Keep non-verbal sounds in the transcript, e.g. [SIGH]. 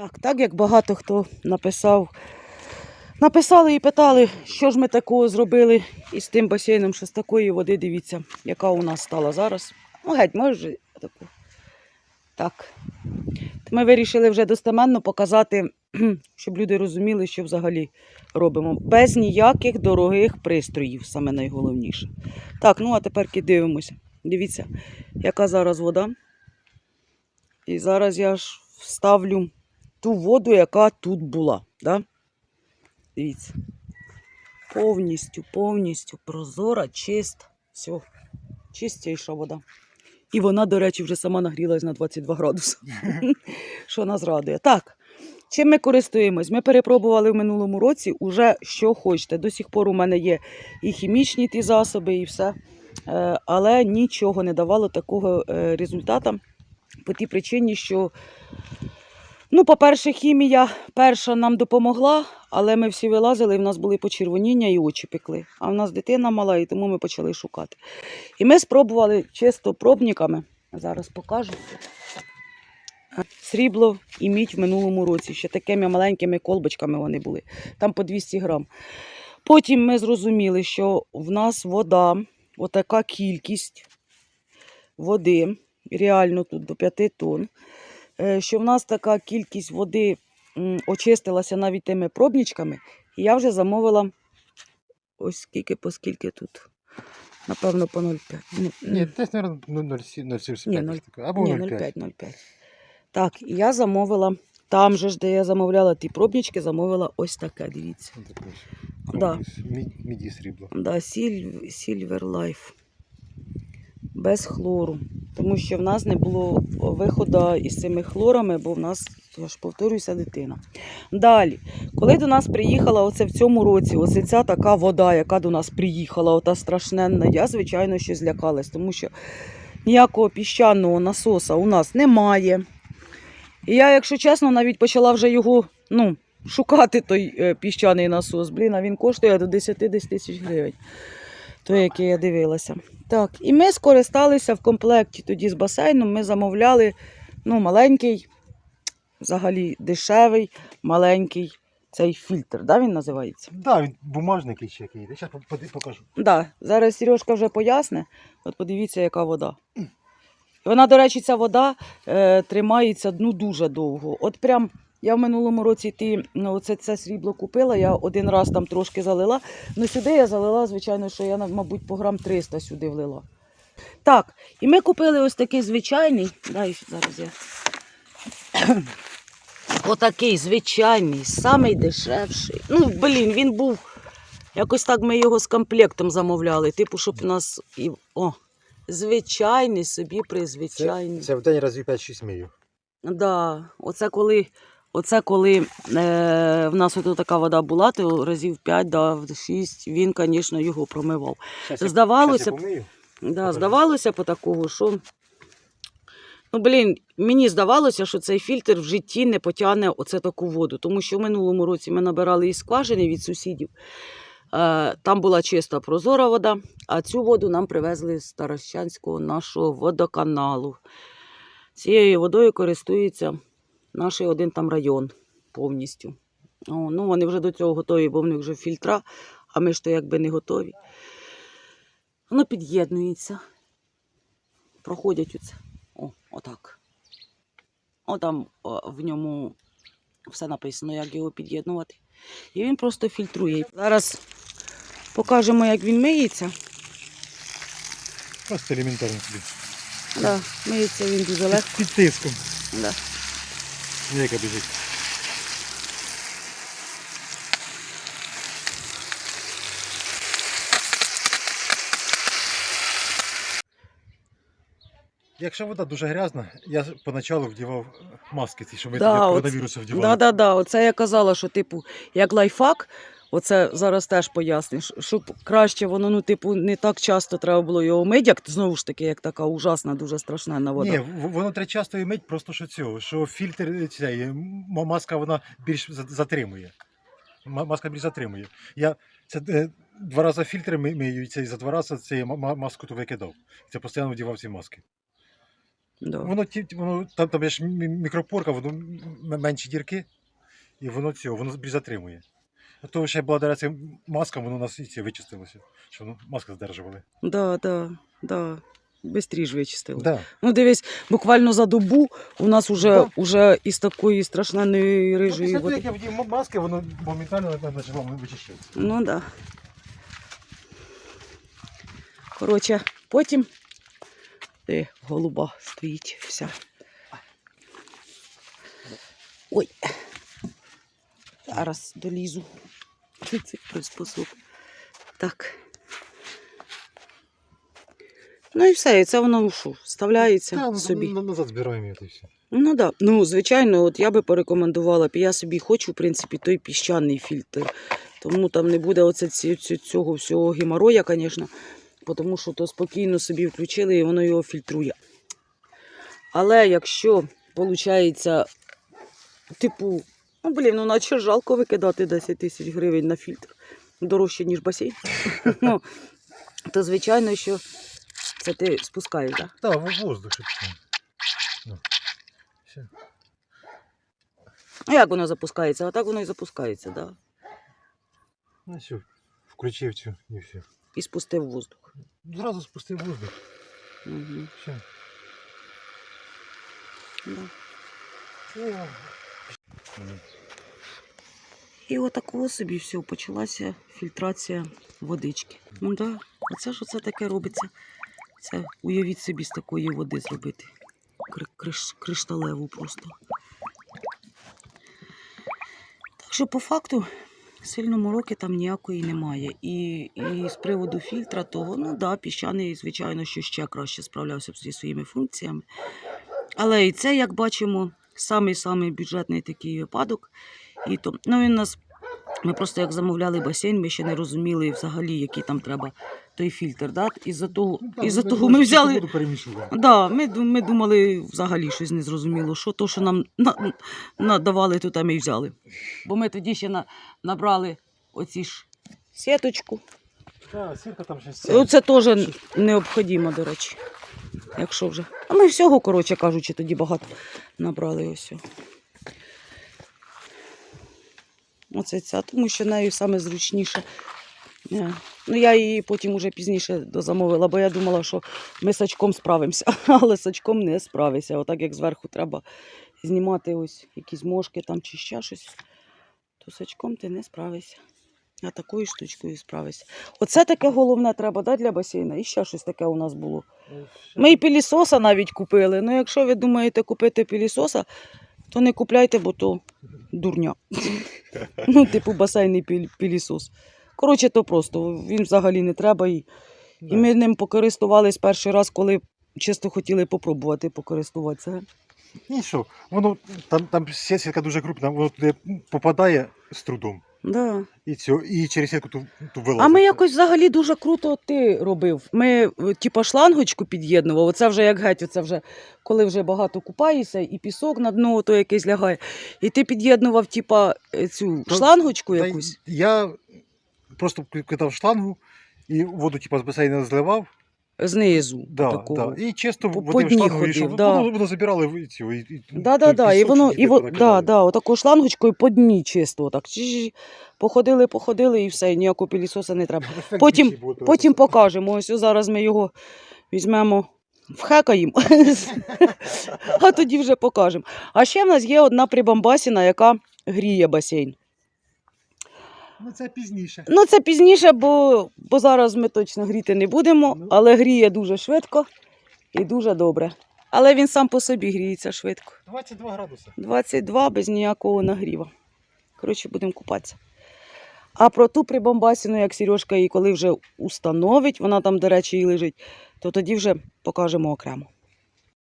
Так, так як багато хто написав, написали і питали, що ж ми такого зробили із тим басейном, що з такої води, дивіться, яка у нас стала зараз. Ну, геть, може. Так. Ми вирішили вже достеменно показати, [CLEARS THROAT] щоб люди розуміли, що взагалі робимо. Без ніяких дорогих пристроїв, саме найголовніше. Так, ну а тепер дивимося. Дивіться, яка зараз вода. І зараз я ж вставлю ту воду, яка тут була. Да? Дивіться. Повністю, повністю прозора, чиста. Все, чистіша вода. І вона, до речі, вже сама нагрілась на 22 градуси. [LAUGHS] Що нас радує. Так, чим ми користуємось? Ми перепробували в минулому році уже що хочете. До сих пор у мене є і хімічні ті засоби, і все. Е, Але нічого не давало такого е, результата по тій причині, що, ну, по-перше, хімія перша нам допомогла, але ми всі вилазили, і в нас були почервоніння і очі пекли. А в нас дитина мала, і тому ми почали шукати. І ми спробували чисто пробниками. Зараз покажу. Срібло і мідь в минулому році. Ще такими маленькими колбочками вони були. Там по 200 грам. Потім ми зрозуміли, що в нас вода, отака кількість води, реально тут до 5 тонн, що в нас така кількість води очистилася навіть тими пробничками. І я вже замовила ось скільки, по скільки тут. Напевно, по 0,5. Ні, десь, мабуть, 0,75. Ні, Або 0,5. Так, і я замовила, там же ж, де я замовляла ті пробнички, замовила ось таке, дивіться. Ну, Да. Міді срібло. Да, Silver Life. Без хлору. Тому що в нас не було виходу із цими хлорами, бо в нас, я ж повторююся, дитина. Далі, коли до нас приїхала оце в цьому році, оце ця така вода, яка до нас приїхала, ота страшненна, я, звичайно, що злякалась, тому що ніякого піщаного насоса у нас немає. І я, якщо чесно, навіть почала вже його ну, шукати той е, піщаний насос. Блін, а він коштує до 10 тисяч гривень. Той, який я дивилася. Так, і ми скористалися в комплекті тоді з басейном. Ми замовляли ну, маленький, взагалі дешевий, маленький цей фільтр, да, він називається? Так, да, він бумажник ще який. Я зараз покажу. Да, зараз Сережка вже поясне. От подивіться, яка вода. Вона, до речі, ця вода е, тримається ну, дуже довго. От прям я в минулому році ті, ну, оце, це срібло купила, я один раз там трошки залила. Ну сюди я залила, звичайно, що я, мабуть, по грам 300 сюди влила. Так, і ми купили ось такий звичайний. Дай зараз я. [CLEARS THROAT] Отакий звичайний, самий дешевший. Ну, блін, він був. Якось так ми його з комплектом замовляли. Типу, щоб у нас. О, звичайний собі призвичайний. це в день разів 5-6 мию. Да, оце коли, оце коли е, в нас ото така вода була, то разів 5, да, 6, він, звісно, його промивав. Щас я- Здавалося щас б, я помию. Да, здавалося по такого, що. Ну, блін, мені здавалося, що цей фільтр в житті не потягне оце таку воду. Тому що в минулому році ми набирали із скважини від сусідів. Е, там була чиста прозора вода, а цю воду нам привезли з Таращанського нашого водоканалу. Цією водою користується наш один там район повністю. О, ну, вони вже до цього готові, бо в них вже фільтра, а ми ж то якби не готові. Воно під'єднується. Проходять оце. О, отак. О, там о, в ньому все написано, як його під'єднувати. І він просто фільтрує. Зараз покажемо, як він миється. Просто елементарно собі. Да, миється він дуже легко. під тиском. Да. Яка біжить. Якщо вода дуже грязна, я поначалу вдівав маски, ці, що ми Да, від коронавірусу вдівали. Да, да, да. Оце я казала, що типу, як лайфхак, оце зараз теж поясниш, щоб краще воно, ну, типу, не так часто треба було його мити, як знову ж таки, як така ужасна, дуже страшна вода. Ні, воно треба часто і мить, просто що цього, що фільтр е, цей, маска вона більш затримує. Маска більш затримує. Я це е, два рази фільтри мию, і цей за два рази ма- маску ту викидав. Це постійно вдівав ці маски. Да. Воно, воно там, там є ж мікропорка, воно менші дірки, і воно цього, воно більш затримує. А то ще благодаря цим маскам воно у нас і це вичистилося, що воно маски здержували. Да, да, да. Бистріш вичистили. Да. Ну, дивись, буквально за добу у нас уже, Да. уже із такої страшненної рижої Після того, як я вдів маски, воно моментально почало вичищатися. Ну да. Коротше, потім де голуба стоїть вся. Ой. Зараз долізу. до Цих приспособ. Так. Ну і все, і це воно ну, що, вставляється Та, собі. на- назад збираємо і все. Ну да. Ну, звичайно, от я би порекомендувала, я собі хочу, в принципі, той піщаний фільтр. Тому там не буде оце ці- цього всього геморроя, звісно, тому що то спокійно собі включили і воно його фільтрує. Але якщо виходить, типу, ну блін, ну наче жалко викидати 10 тисяч гривень на фільтр. Дорожче, ніж басейн. [LAUGHS] ну, то звичайно, що це ти спускаєш, так? Так, в воздух. Ну. Все. А як воно запускається? А так воно і запускається, так. Да. Ну все, включив цю і все. І спустив воздух. Зразу спустив воздух. Угу. Все. Да. О. І отакого собі все, почалася фільтрація водички. Ну да, оце ж оце таке робиться. Це уявіть собі з такої води зробити. Кри- криш- кришталеву просто. Так що по факту сильно мороки там ніякої немає. І, і з приводу фільтра того, ну да, піщаний, звичайно, що ще краще справлявся б зі своїми функціями. Але і це, як бачимо, самий-самий бюджетний такий випадок. І то, ну, він нас, ми просто як замовляли басейн, ми ще не розуміли взагалі, який там треба той фільтр. Да? Із-за того, Ну, із-за ми того ми взяли. Да, ми, ми думали взагалі щось незрозуміло, що то, що нам на, надавали, то там і взяли. Бо ми тоді ще на, набрали оці ж сіточку. Так, сітка там ще І ця. Оце теж необхідно, до речі. Якщо вже. А ми всього, коротше кажучи, тоді багато набрали ось. о. Оце ця, тому що нею саме зручніше. Е, Ну, я її потім уже пізніше дозамовила, бо я думала, що ми сачком справимося, [LAUGHS] але сачком не справишся. Отак як зверху треба знімати ось якісь мошки там чи ще щось, то сачком ти не справишся. А такою штучкою справишся. Оце таке головне треба да, для басейна. І ще щось таке у нас було. Ми і пілісоса навіть купили. Ну, якщо ви думаєте купити пілісоса, то не купляйте, бо то дурня. [LAUGHS] ну, типу басейний пілісос. Коротше, то просто він взагалі не треба. І, і ми ним покористувались перший раз, коли чисто хотіли попробувати покористуватися. І що, воно там, там сітка дуже крупна, воно туди попадає з трудом. Да. І, цю, і через сітку ту, ту вилазить. А ми якось взагалі дуже круто ти робив. Ми, е, типа, шлангочку під'єднував. Оце вже як геть, оце вже коли вже багато купаєшся, і пісок на дно то якийсь лягає. І ти під'єднував, типа, е, цю То- шлангочку Та якусь. Я просто кидав шлангу і воду типу, з басейну зливав. Знизу. Да, такого. да. І чисто По- по в дні ходив, да. Воно, воно забирали в цю. І, і, Да, да, да. І воно, і во, да, да, отакою шлангочкою по дні чисто. Чиж, Походили, походили і все, ніякого пілісоса не треба. Потім- Потім покажемо. Ось зараз ми його візьмемо, вхекаємо, [LAUGHS] а тоді вже покажемо. А ще в нас є одна прибамбасіна, яка гріє басейн. Ну це пізніше. Ну, це пізніше, бо, бо зараз ми точно гріти не будемо, Ну. але гріє дуже швидко і дуже добре. Але він сам по собі гріється швидко. 22 градуси. 22 без ніякого нагріва. Коротше, будемо купатися. А про ту прибамбасіну, як Сережка її коли вже установить, вона там, до речі, і лежить, то тоді вже покажемо окремо.